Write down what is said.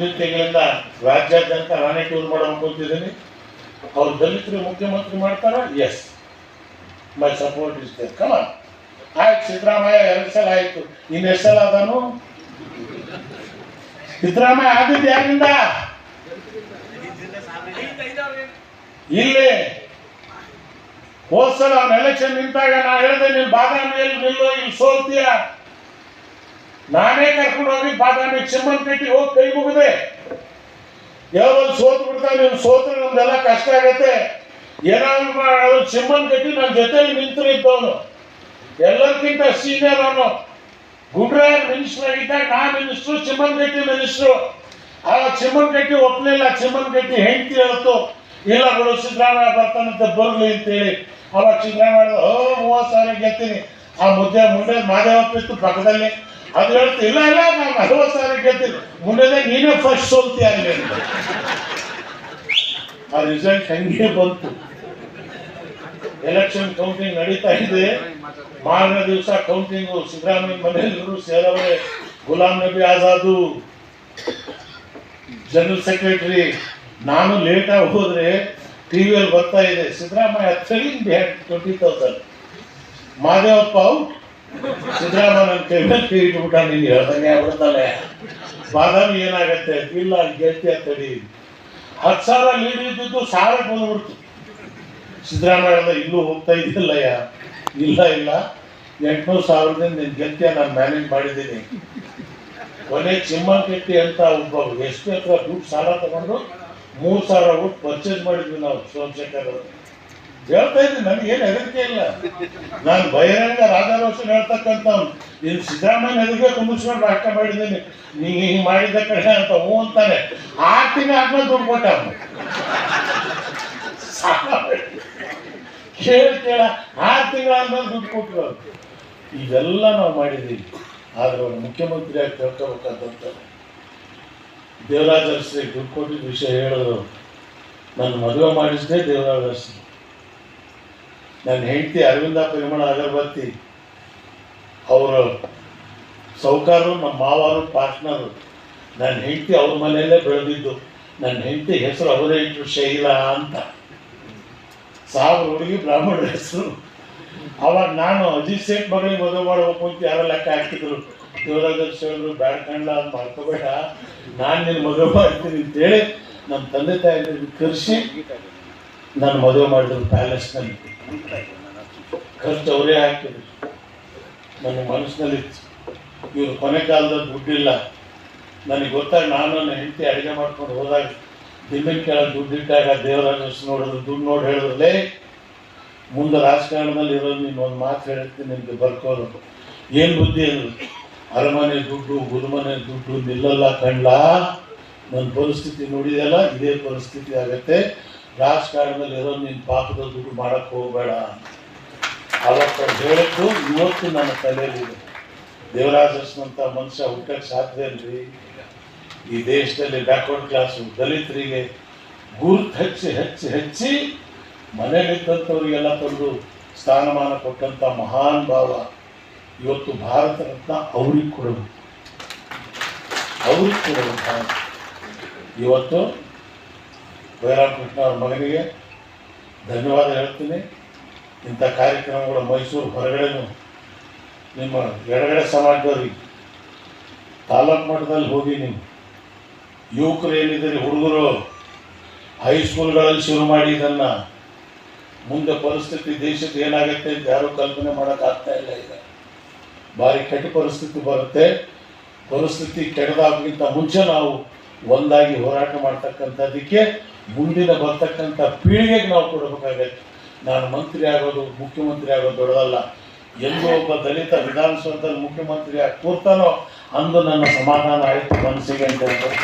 ಮುಂದಿನ ತಿಂಗಳಿಂದ ರಾಜ್ಯಾದ್ಯಂತ ನಾನೇ ಟೂರ್ ಮಾಡೋ ಅವ್ರು ದಲಿತರು ಮುಖ್ಯಮಂತ್ರಿ ಮಾಡ್ತಾರ? Yes my support is there ಕಮ ಆಯ್ತು, ಸಿದ್ದರಾಮಯ್ಯ, ಎರಡು ಸಲ ಆಯ್ತು. ಇನ್ನು ಎಷ್ಟು ಸಲ ಅದನು? ಸಿದ್ದರಾಮಯ್ಯ ಆಗಿದ್ದು ಯಾರಿಂದ? ಇಲ್ಲಿ. ಹೋದ್ ಸಲ ಅವ್ನ ಎಲೆಕ್ಷನ್ ನಿಂತಾಗ ನಾ ಹೇಳ್ದೆ, ನೀನ್ ಬಾದಾಮಿಯಲ್ಲಿ ನಿಲ್ಲು, ಇಲ್ಲಿ ಸೋಲ್ತೀಯ ನಾನೇ ಕರ್ಕೊಂಡು ಹೋಗಿ ಬಾದಾಮಿ ಚಿಮ್ಮನ್ ಕಟ್ಟಿ ಹೋಗಿ ಕೈ ಮುಗಿದೆ ಯಾವಾಗ ಸೋತ್ ಬಿಡ್ತಾ ನೀವು ಸೋತ್ರೆ ನಮ್ದೆಲ್ಲ ಕಷ್ಟ ಆಗತ್ತೆ. ಏನಾದ್ರು ಚಿಮ್ಮನ್ ಕಟ್ಟಿ ನನ್ನ ಜೊತೆಲಿ ನಿಂತು ಇದ್ದವನು ಎಲ್ಲರಿಗಿಂತ ಸೀನಿಯರ್ ಅವನು. ಗುಡ್ರಾಯ್ ಮಿನಿಸ್ಟರ್ ಆಗಿದ್ದಾಗ ನಾ ಮಿನಿಸ್ಟ್ರು ಚಿಮ್ಮನ್ ಕಟ್ಟಿ ಮಿನಿಸ್ಟ್ರು ಆ ಚಿಮ್ಮನ್ ಕಟ್ಟಿ ಒಪ್ಪಲಿಲ್ಲ ಚಿಮ್ಮನ್ ಕಟ್ಟಿ ಹೆಂಡತಿ ಹೇಳ್ತು, ಇಲ್ಲ ಬಿಡು, ಸಿದ್ದರಾಮಯ್ಯ ಬರ್ತಾನಂತ ಬರ್ಲಿ ಅಂತೇಳಿ. ಅವಾಗ ಸಿದ್ದರಾಮಯ್ಯ ಓ ಮೂವತ್ತು ಸಾವಿರ ಗೆಲ್ತೀನಿ. ಆ ಮುದ್ದೆ ಮುಂದೆ ಮಾದೇವಪ್ಪ ಇತ್ತು ಪಕ್ಕದಲ್ಲಿ. ಅದು ಇಲ್ಲ ಇಲ್ಲ ನಾನು ನಲವತ್ತು ಸಾವಿರ ಗೆಲ್ತೀನಿ ಮುಂದೆ ನೀನೇ ಫಸ್ಟ್ ಸೋಲ್ತಿ ಅಲ್ಲಿ ಅಂತ. ಆ ರಿಸಲ್ಟ್ ಹಂಗೆ ಬಂತು. ಎಲೆಕ್ಷನ್ ಕೌಂಟಿಂಗ್ ನಡೀತಾ ಇದೆ. ಮಾರನೇ ದಿವಸ ಕೌಂಟಿಂಗು ಸಿದ್ದರಾಮಯ್ಯ ಮನೆಯಲ್ಲರೂ ಸೇರವ್ರೆ. ಗುಲಾಂ ನಬಿ ಆಜಾದು. ಜನರಲ್ ಸೆಕ್ರೆಟರಿ ನಾನು ಲೇಟಾಗಿ ಹೋದ್ರೆ ಟಿವಿಯಲ್ಲಿ ಬರ್ತಾ ಇದೆ. Siddaramaiah thrilling behind twenty thousand Mahadevappa out Siddaramaiah ನನ್ನ ಕೈ ಮೇಲೆ ಕೈ ಇಟ್ಬಿಟ್ಟ ನೀನು ಹೇಳ್ದಂಗೆ ಆಗ್ಬಿಡ್ತಾನೆ. ಬಾದಾಮಿ ಏನಾಗತ್ತೆ? ಇಲ್ಲ ಗೆಲ್ತಿ ತಡಿ ಹತ್ತು ಸಾವಿರ ಲೀಡ್ ಇದ್ದಿದ್ದು ಸಾವಿರ ಬಂದ್ಬಿಡ್ತು ಸಿದ್ದರಾಮಯ್ಯ ಇಲ್ಲೂ ಹೋಗ್ತಾ ಇದ್ದಿಲ್ಲಯ್ಯ. ಇಲ್ಲ ಇಲ್ಲ. ಎಂಟ್ನೂರು ಸಾವಿರದಿಂದ ನಿನ್ನ ಗೆಲ್ತಿಯ ನಾನು ಮ್ಯಾನೇಜ್ ಮಾಡಿದ್ದೀನಿ. ಕೊನೆ ಚಿಮ್ಮಂಕಟ್ಟಿ ಕೆಟ್ಟಿ ಅಂತ ಒಬ್ಬ ಎಷ್ಟು ಹತ್ರ ದುಡ್ಡು ಸಾಲ ತಗೊಂಡು ಮೂರು ಸಾವಿರ ಊಟ ಪರ್ಚೇಸ್ ಮಾಡಿದ್ವಿ ನಾವು, ಸೋಮಶೇಖರ್ ಅವರು. ಹೇಳ್ತಾ ಇದ್ದೀನಿ ನನಗೇನು ಹೆದರಿಕೆ ಇಲ್ಲ. ನಾನು ಬಹಿರಂಗ ರಾಧಾರೋಷನ್ ಹೇಳ್ತಕ್ಕಂಥವ್ನು. ನೀನು ಸಿದ್ದರಾಮಯ್ಯ ಎದುರಿಗೆ ತುಂಬಿಸ್ಕೊಂಡು ರಾಷ್ಟ್ರ ಮಾಡಿದ್ದೀನಿ. ನೀ ಹಿಂಗೆ ಮಾಡಿದ ಕಡೆ ಅಂತ ಹ್ಞೂ ಅಂತಾನೆ. ಆರು ಆದ್ಮೇಲೆ ದುಡ್ಡು ಕೊಟ್ಟ ಕೇಳಿ, ಕೇಳ. ಆರು ತಿಂಗಳಾದ್ಮೇಲೆ ದುಡ್ಡು ಕೊಟ್ಟರು. ಇದೆಲ್ಲ ನಾವು ಮಾಡಿದ್ದೀವಿ ಆದ್ರೆ ಅವ್ರು ಮುಖ್ಯಮಂತ್ರಿಯಾಗಿ ತಿಳ್ಕೊಬೇಕಾದಂತ ದೇವರಾಜ ಶ್ರೀ ದುಡ್ಡು ಕೊಟ್ಟಿದ್ದ ವಿಷಯ ಹೇಳಿದ್ರು. ನನ್ನ ಮದುವೆ ಮಾಡಿಸಿದೆ ದೇವರಾಜ ಅರಸ್ರಿ ನನ್ನ ಹೆಂಡತಿ ಅರವಿಂದ ಪರಿಮಳ ಅಗರಬತ್ತಿ ಅವರು ಸೌಕಾರರು, ನಮ್ಮ ಮಾವರು, ಪಾರ್ಟ್ನರು. ನನ್ನ ಹೆಂಡತಿ ಅವ್ರ ಮನೆಯಲ್ಲೇ ಬೆಳೆದಿದ್ದು. ನನ್ನ ಹೆಂಡತಿ ಹೆಸರು ಅವರೇ ಇಟ್ಟರು ಶೈಲಾ ಅಂತ. ಸಾವಿರ ಹುಡುಗಿ ಬ್ರಾಹ್ಮಣರ ಹೆಸರು. ಅವಾಗ ನಾನು ಅಜಿತ್ ಸೇಟ್ ಮಗಳಿಗೆ ಮದುವೆ ಮಾಡಬೇಕು ಅಂತ ಯಾರೋ ಲೆಕ್ಕ ಹಾಕಿದ್ರು. ದೇವರಾಜ ಹೇಳಿದ್ರು ಅಂತ ಮಾಡ್ಕೋಬೇಡ ನಾನು ನಿನ್ನ ಮದುವೆ ಮಾಡ್ತೀನಿ ಅಂತೇಳಿ ನಮ್ಮ ತಂದೆ ತಾಯಿ ಕರೆಸಿ ನಾನು ಮದುವೆ ಮಾಡಿದ್ರು ಪ್ಯಾಲೇಸ್ನಲ್ಲಿ ಖರ್ಚು ಅವರೇ ನನ್ನ ಮನಸ್ಸಿನಲ್ಲಿತ್ತು ಇವರು ಕೊನೆ ಕಾಲದಲ್ಲಿ ದುಡ್ಡಿಲ್ಲ. ನನಗೆ ಗೊತ್ತಾಗ ನಾನು ನನ್ನ ಹೆಂಡತಿ ಅಡುಗೆ ಮಾಡ್ಕೊಂಡು ಹೋದಾಗ ದಿನ ಕೆಳಗೆ ದುಡ್ಡಿಟ್ಟಾಗ ದೇವರಾಜ ನೋಡಿದ್ರು ದುಡ್ಡು ನೋಡಿ ಹೇಳಿದ್ರಲ್ಲೇ ಮುಂದೆ ರಾಜಕಾರಣದಲ್ಲಿ ಇರೋದು, ನೀನು ಒಂದು ಮಾತು ಹೇಳ್ತೀನಿ ನಿಮಗೆ ಬರ್ಕೋದು. ಏನು ಬುದ್ಧಿ ಅಂದ್ರೆ ಅರಮನೆ ದುಡ್ಡು, ಗುರುಮನೆ ದುಡ್ಡು ನಿಲ್ಲಲ್ಲ ಕಂಡ್ಲ ನನ್ನ ಪರಿಸ್ಥಿತಿ ನೋಡಿದೆಯಲ್ಲ, ಇದೇ ಪರಿಸ್ಥಿತಿ ಆಗತ್ತೆ. ರಾಜಕಾರಣದಲ್ಲಿ ಇರೋ ನಿನ್ನ ಪಾಪದ ದುಡ್ಡು ಮಾಡಕ್ಕೆ ಹೋಗಬೇಡ ಅವತ್ತು ಹೇಳಿದ್ದು ಇವತ್ತು ನನ್ನ ತಲೆಯಲ್ಲಿದೆ ದೇವರಾಜಸ್ನಂಥ ಮನುಷ್ಯ ಹುಟ್ಟಕ್ಕೆ ಸಾಧ್ಯ ಅಲ್ರಿ ಈ ದೇಶದಲ್ಲಿ ಬ್ಯಾಕ್ವರ್ಡ್ ಕ್ಲಾಸು ದಲಿತರಿಗೆ ಗುರುತು ಹಚ್ಚಿ ಹೆಚ್ಚಿ ಹಚ್ಚಿ ಮನೆಯಲ್ಲಿದ್ದಂಥವ್ರಿಗೆಲ್ಲ ತಂದು ಸ್ಥಾನಮಾನ ಕೊಟ್ಟಂಥ ಮಹಾನ್ ಭಾವ ಇವತ್ತು ಭಾರತ ರತ್ನ ಅವ್ರಿಗೆ ಕೊಡಬೇಕು. ಅವ್ರಿಗೆ ಕೊಡಬೇಕು. ಇವತ್ತು ಬೈರಾಮಕೃಷ್ಣ ಅವ್ರ ಮಗನಿಗೆ ಧನ್ಯವಾದ ಹೇಳ್ತೀನಿ. ಇಂಥ ಕಾರ್ಯಕ್ರಮಗಳು ಮೈಸೂರು ಹೊರಗಡೆನೂ ನಿಮ್ಮ ಎಡಗಡೆ ಸಮಾಜದವ್ರಿಗೆ, ತಾಲೂಕು ಮಟ್ಟದಲ್ಲಿ ಹೋಗಿ ನೀವು ಯುವಕರು ಏನಿದ್ದೀರಿ, ಹುಡುಗರು ಹೈಸ್ಕೂಲ್ಗಳಲ್ಲಿ ಶುರು ಮಾಡಿ ಇದನ್ನು ಮುಂದೆ ಪರಿಸ್ಥಿತಿ ದೇಶದ ಏನಾಗುತ್ತೆ ಅಂತ ಯಾರೂ ಕಲ್ಪನೆ ಮಾಡೋಕ್ಕಾಗ್ತಾ ಇಲ್ಲ ಈಗ. ಭಾರಿ ಕೆಟ್ಟ ಪರಿಸ್ಥಿತಿ ಬರುತ್ತೆ. ಪರಿಸ್ಥಿತಿ ಕೆಡದಾಗಿಂತ ಮುಂಚೆ ನಾವು ಒಂದಾಗಿ ಹೋರಾಟ ಮಾಡ್ತಕ್ಕಂಥದ್ದಕ್ಕೆ ಮುಂದಿನ ಬರ್ತಕ್ಕಂಥ ಪೀಳಿಗೆಗೆ ನಾವು ಕೊಡಬೇಕಾಗತ್ತೆ ನಾನು ಮಂತ್ರಿ ಆಗೋದು, ಮುಖ್ಯಮಂತ್ರಿ ಆಗೋದು ದೊಡ್ಡದಲ್ಲ. ಎಲ್ಲೋ ಒಬ್ಬ ದಲಿತ ವಿಧಾನಸೌಧದಲ್ಲಿ ಮುಖ್ಯಮಂತ್ರಿ ಆಗಿ ಕೂರ್ತಾನೋ ಅಂದು ನನ್ನ ಸಮಾಧಾನ ಆಯಿತು ಮನಸ್ಸಿಗೆ ಅಂತ ಹೇಳ್ತಾರೆ